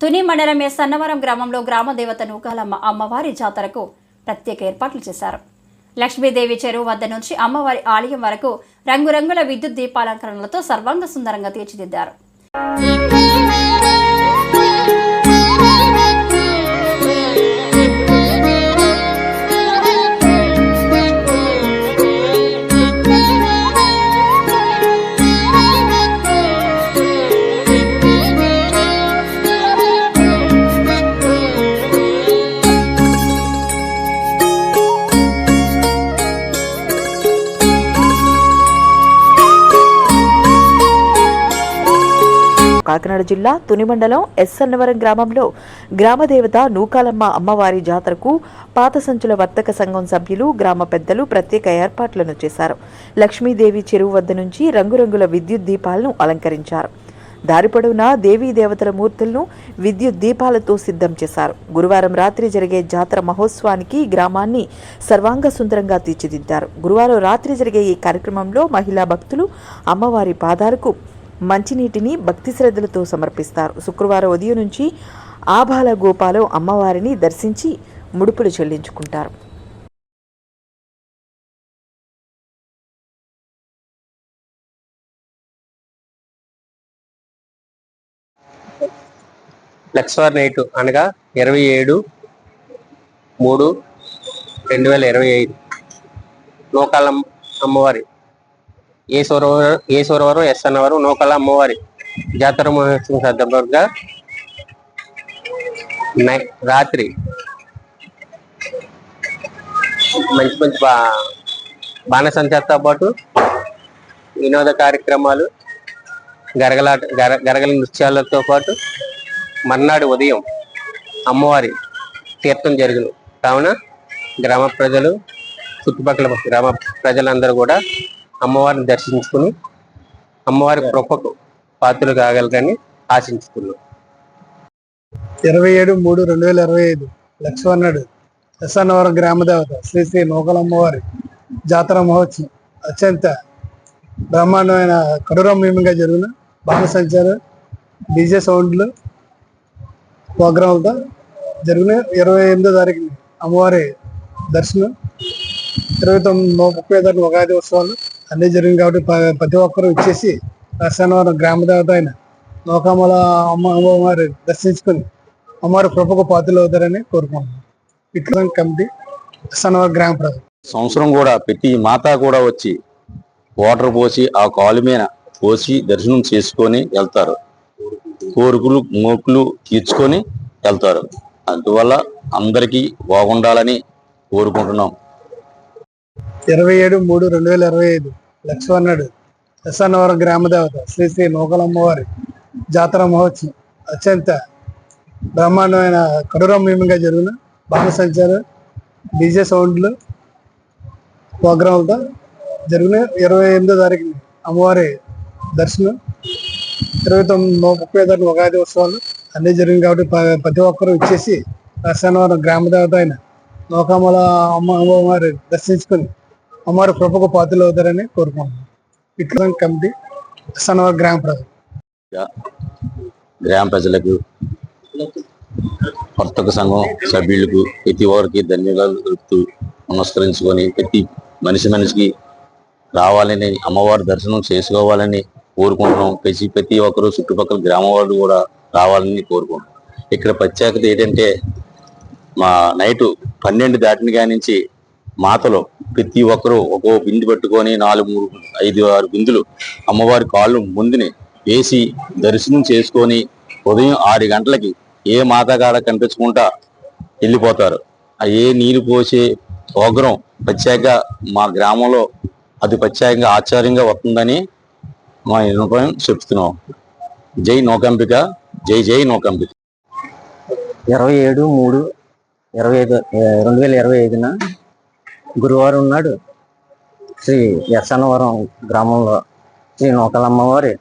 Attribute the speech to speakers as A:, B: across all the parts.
A: తుని మండలం ఎస్ సన్నవరం గ్రామంలో గ్రామదేవత నూకాలమ్మ అమ్మవారి జాతరకు ప్రత్యేక ఏర్పాట్లు చేశారు. లక్ష్మీదేవి చెరువు వద్ద నుంచి అమ్మవారి ఆలయం వరకు రంగురంగుల విద్యుత్ దీపాలంకరణలతో సర్వాంగ సుందరంగా తీర్చిదిద్దారు.
B: కాకినాడ జిల్లా తునిమండలం ఎస్ గ్రామంలో గ్రామదేవత నూకాలమ్మ అమ్మవారి జాతరకు పాత సంచుల వర్తక సంఘం సభ్యులు గ్రామ పెద్దలు ప్రత్యేక ఏర్పాట్లను చేశారు. లక్ష్మీదేవి చెరువు వద్ద నుంచి రంగురంగుల విద్యుత్ దీపాలను అలంకరించారు. దారి పొడవునా దేవీ దేవతల మూర్తులను విద్యుత్ దీపాలతో సిద్ధం చేశారు. గురువారం రాత్రి జరిగే జాతర మహోత్సవానికి గ్రామాన్ని సర్వాంగ సుందరంగా తీర్చిదిద్దారు. గురువారం రాత్రి జరిగే ఈ కార్యక్రమంలో మహిళా భక్తులు అమ్మవారి పాదాలకు మంచినీటిని భక్తి శ్రద్ధలతో సమర్పిస్తారు. శుక్రవారం ఉదయం నుంచి ఆబాల గోపాలో అమ్మవారిని దర్శించి ముడుపులు చెల్లించుకుంటారు.
C: లక్స్వార్ నైట్ అనగా ఇరవై ఏడు మూడు రెండు వేల ఇరవై ఐదు లోకాల అమ్మవారి ఏ సోరవరం ఏ ఎస్ అన్నవరం నూకల అమ్మవారి జాతర మహోత్సవం సందర్భంగా నై- రాత్రి మంచి మంచి బా బాణసంచతో పాటు వినోద కార్యక్రమాలు గరగలాట గర గరగల నృత్యాలతో పాటు మర్నాడు ఉదయం అమ్మవారి తీర్థం జరుగును. కావున గ్రామ ప్రజలు చుట్టుపక్కల గ్రామ ప్రజలందరూ కూడా అమ్మవారిని దర్శించుకుని అమ్మవారి కృపకు పాత్రలు కాగలరని ఆశించుకున్నాం.
D: ఇరవై ఏడు మూడు రెండు వేల ఇరవై ఐదు లక్ష్మణుడు ఎస్ఎన్నవరం గ్రామదేవత శ్రీ శ్రీ నూకలమ్మవారి జాతర మహోత్సవం అత్యంత బ్రహ్మాండమైన కడురమ్యంగా జరిగిన బాణసంచార డీజే సౌండ్లు ప్రోగ్రాంలతో జరిగిన ఇరవై ఎనిమిదో తారీఖున అమ్మవారి దర్శనం. ఇరవై తొమ్మిది ముప్పై తారీఖు ఉగాది ఉత్సవాలు అన్నీ జరిగింది కాబట్టి ప్రతి ఒక్కరూ ఇచ్చేసి ప్రసన్నవరం గ్రామ దేవత అయిన నూకామల అమ్మ అమ్మవారి దర్శించుకొని అమ్మవారి కృపకు పాత్రలు అవుతారని కోరుకుంటున్నాం. ఇట్లా కమిటీ ప్రసన్నవరం గ్రామ ప్రజలు
E: సంవత్సరం కూడా ప్రతి మాత కూడా వచ్చి వాటర్ పోసి ఆ కాలు మీద పోసి దర్శనం చేసుకొని వెళ్తారు. కోరికలు మోకులు తీర్చుకొని వెళ్తారు. అందువల్ల అందరికీ బాగుండాలని కోరుకుంటున్నాం.
D: ఇరవై ఏడు మూడు రెండు వేల ఇరవై ఐదు. లక్ష్మణుడు ఎస్ఎన్నవరం గ్రామదేవత శ్రీ శ్రీ నూకలమ్మవారి జాతర మహోత్సవం అత్యంత బ్రహ్మాండమైన కడురమ్యంగా జరిగిన బాణసంచారు డీజే సౌండ్లు ప్రోగ్రాంలతో జరిగిన ఇరవై ఎనిమిదో తారీఖున అమ్మవారి దర్శనం ఇరవై తొమ్మిది ముప్పై తారీఖు ఉగాది ఉత్సవాలు అన్నీ జరిగింది కాబట్టి ప్రతి ఒక్కరూ ఇచ్చేసి ఎస్ఎన్నవరం గ్రామ దేవత అయిన లోకమల అమ్మ అమ్మవారి దర్శించుకుని అమ్మవారి ప్రభుకు పాత్రలు అవుతారని కోరుకుంటున్నాం. ఇట్లా కమిటీ సనవ గ్రామ ప్రజలు
E: గ్రామ ప్రజలకు వర్తక సంఘం సభ్యులకు ప్రతి వారికి ధన్యవాదాలు తెలుపుతూ నమస్కరించుకొని ప్రతి మనిషి మనిషికి రావాలని అమ్మవారి దర్శనం చేసుకోవాలని కోరుకుంటున్నాం. ప్రతి ప్రతి ఒక్కరు చుట్టుపక్కల గ్రామ వాళ్ళు కూడా రావాలని కోరుకుంటున్నాం. ఇక్కడ ప్రత్యేకత ఏంటంటే మా నైటు పన్నెండు దాటిన కానించి నుంచి మాతలో ప్రతి ఒక్కరూ ఒక్కో బిందు పట్టుకొని నాలుగు మూడు ఐదు ఆరు బిందులు అమ్మవారి కాళ్ళు ముందుని వేసి దర్శనం చేసుకొని ఉదయం ఆరు గంటలకి ఏ మాతగాడ కనిపించకుండా వెళ్ళిపోతారు. ఏ నీరు పోసే ప్రోగ్రాం ప్రత్యేక మా గ్రామంలో అది ప్రత్యేకంగా ఆచార్యంగా వస్తుందని మా నిర్ణయం చెప్తున్నాం. జై నోకంపిక జై జై నోకంపిక
F: ఇరవై ఏడు మూడు ఇరవై ఐదు రెండు వేల ఇరవై ఐదున గురువారం నాడు శ్రీ యసనవరం గ్రామంలో శ్రీ నూకలమ్మవారి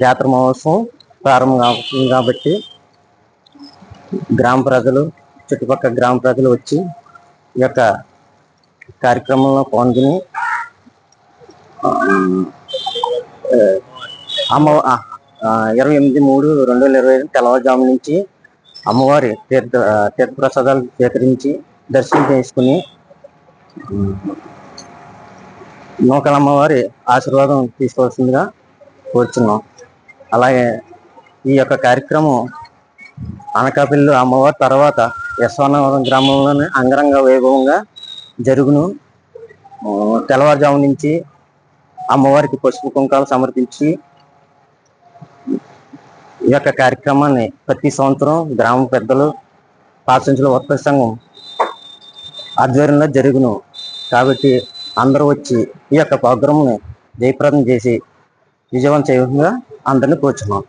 F: జాతర మహోత్సవం ప్రారంభం అవుతుంది కాబట్టి గ్రామ ప్రజలు చుట్టుపక్కల గ్రామ ప్రజలు వచ్చి ఈ యొక్క కార్యక్రమంలో పాల్గొని అమ్మ ఇరవై ఎనిమిది మూడు రెండు వేల ఇరవై ఐదు తెల్లవారుజాము నుంచి అమ్మవారి తీర్థ తీర్థప్రసాదాలు స్వీకరించి దర్శనం చేసుకుని ఉమ్, నూకల ఆశీర్వాదం తీసుకోవాల్సిందిగా కోరుచున్నాం. అలాగే ఈ యొక్క కార్యక్రమం అనకాపల్లి అమ్మవారి తర్వాత యశ్వనవరం గ్రామంలోనే అంగరంగ వైభవంగా జరుగును. తెల్లవారుజాము నుంచి అమ్మవారికి పసుపు కుంకాలు సమర్పించి ఈ యొక్క కార్యక్రమాన్ని ప్రతి సంవత్సరం గ్రామ పెద్దలు పాసంచుల వర్తక సంఘం ఆధ్వర్యంలో జరుగును. కాబట్టి అందరూ వచ్చి ఈ యొక్క ప్రోగ్రామ్ని జయప్రదం చేసి విజయవంతం చేయకుండా అందరినీ కూర్చున్నాం.